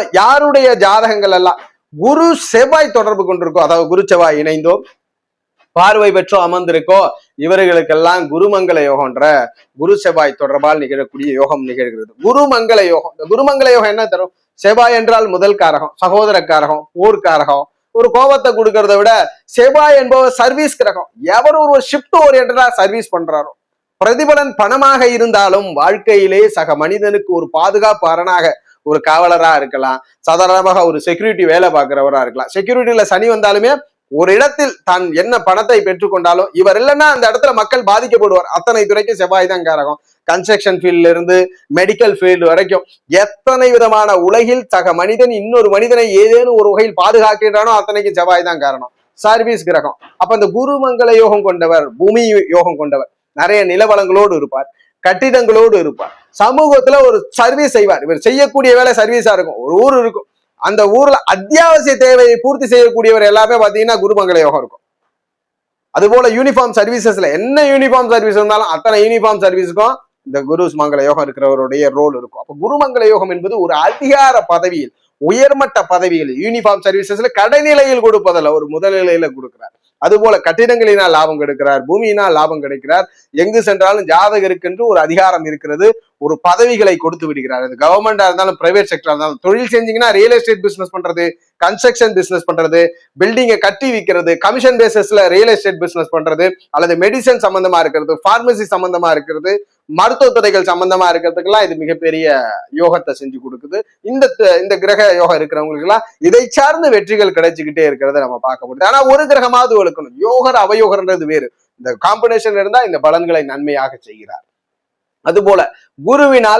போல யாருடைய ஜாதகங்கள் எல்லாம் குரு செவ்வாய் தொடர்பு கொண்டிருக்கோ அதாவது குரு செவ்வாய் இணைந்தோ பார்வை பெற்றோ அமர்ந்திருக்கோ இவர்களுக்கெல்லாம் குருமங்கல யோகம்ன்ற குரு செவ்வாய் தொடர்பால் நிகழக்கூடிய யோகம் நிகழ்கிறது. குருமங்கல யோகம் இந்த குருமங்கல யோகம் என்ன தரும்? செவ்வாய் என்றால் முதல் காரகம் சகோதர காரகம் போர்க்காரகம் ஒரு கோபத்தை கொடுக்கறத விட செவ்வாய் என்பவர் சர்வீஸ் கிரகம். எவர் ஒரு ஷிப்ட் ஓரியன்டா சர்வீஸ் பண்றாரோ பிரதிபலன் பணமாக இருந்தாலும் வாழ்க்கையிலே சக மனிதனுக்கு ஒரு பாதுகாப்பு அரணாக ஒரு காவலரா இருக்கலாம் சாதாரணமாக ஒரு செக்யூரிட்டி வேலை பார்க்கிறவரா இருக்கலாம். செக்யூரிட்டியில சனி வந்தாலுமே ஒரு இடத்தில் தான் என்ன பணத்தை பெற்றுக்கொண்டாலும் இவர் இல்லைன்னா அந்த இடத்துல மக்கள் பாதிக்கப்படுவார். அத்தனை துறைக்கும் செவ்வாய் தான் காரகம். கன்ஸ்ட்ரக்ஷன் ஃபீல்ட்ல இருந்து மெடிக்கல் ஃபீல்டு வரைக்கும் எத்தனை விதமான உலகில் சக மனிதன் இன்னொரு மனிதனை ஏதேனும் ஒரு வகையில் பாதுகாக்கின்றானோ அத்தனைக்கும் செவ்வாய் தான் காரணம். சர்வீஸ் கிரகம். அப்ப அந்த குருமங்கல யோகம் கொண்டவர் பூமி யோகம் கொண்டவர். நிறைய நிலவளங்களோடு இருப்பார். கட்டிடங்களோடு இருப்பார். சமூகத்துல ஒரு சர்வீஸ் செய்வார். இவர் செய்யக்கூடிய வேலை சர்வீஸா இருக்கும். ஒரு ஊர் இருக்கும். அந்த ஊர்ல அத்தியாவசிய தேவையை பூர்த்தி செய்யக்கூடியவர் எல்லாமே பாத்தீங்கன்னா குருமங்கள யோகம் இருக்கும். அதுபோல யூனிஃபார்ம் சர்வீசஸ்ல என்ன யூனிஃபார்ம் சர்வீஸ் இருந்தாலும் அத்தனை யூனிஃபார்ம் சர்வீஸுக்கும் இந்த குரு மங்கள யோகம் இருக்கிறவருடைய ரோல் இருக்கும். அப்ப குருமங்கல யோகம் என்பது ஒரு அதிகார பதவியில் உயர்மட்ட பதவியில் யூனிஃபார்ம் சர்வீசஸ்ல கடைநிலையில் கொடுப்பதில்ல. ஒரு முதல்நிலையில கொடுக்கிறார். அதுபோல கட்டிடங்களினால் லாபம் கிடைக்கிறார் பூமியினால் லாபம் கிடைக்கிறார். எங்கு சென்றாலும் ஜாதகருக்கென்று ஒரு அதிகாரம் இருக்கிறது. ஒரு பதவிகளை கொடுத்து விடுகிறார். அது கவர்மெண்டா இருந்தாலும் பிரைவேட் செக்டரா இருந்தாலும் தொழில் செஞ்சீங்கன்னா ரியல் எஸ்டேட் பிசினஸ் பண்றது கன்ஸ்ட்ரக்ஷன் பிசினஸ் பண்றது பில்டிங்கை கட்டி விற்கிறது கமிஷன் பேசிஸ்ல ரியல் எஸ்டேட் பிசினஸ் பண்றது அல்லது மெடிசன் சம்பந்தமா இருக்கிறது பார்மசி சம்பந்தமா இருக்கிறது மருத்துவத்துறைகள் சம்பந்தமா இருக்கிறதுக்கெல்லாம் இது மிகப்பெரிய யோகத்தை செஞ்சு கொடுக்குது. இந்த இந்த கிரக யோகம் இருக்கிறவங்களுக்கு எல்லாம் இதை சார்ந்த வெற்றிகள் கிடைச்சிக்கிட்டே இருக்கிறத நம்ம பார்க்க முடியுது. ஆனா ஒரு கிரகமாவது ஒழுக்கணும். யோகர் அவயோகர்ன்றது வேறு. இந்த காம்பினேஷன் இருந்தா இந்த பலன்களை நன்மையாக செய்கிறார். அதுபோல குருவினால்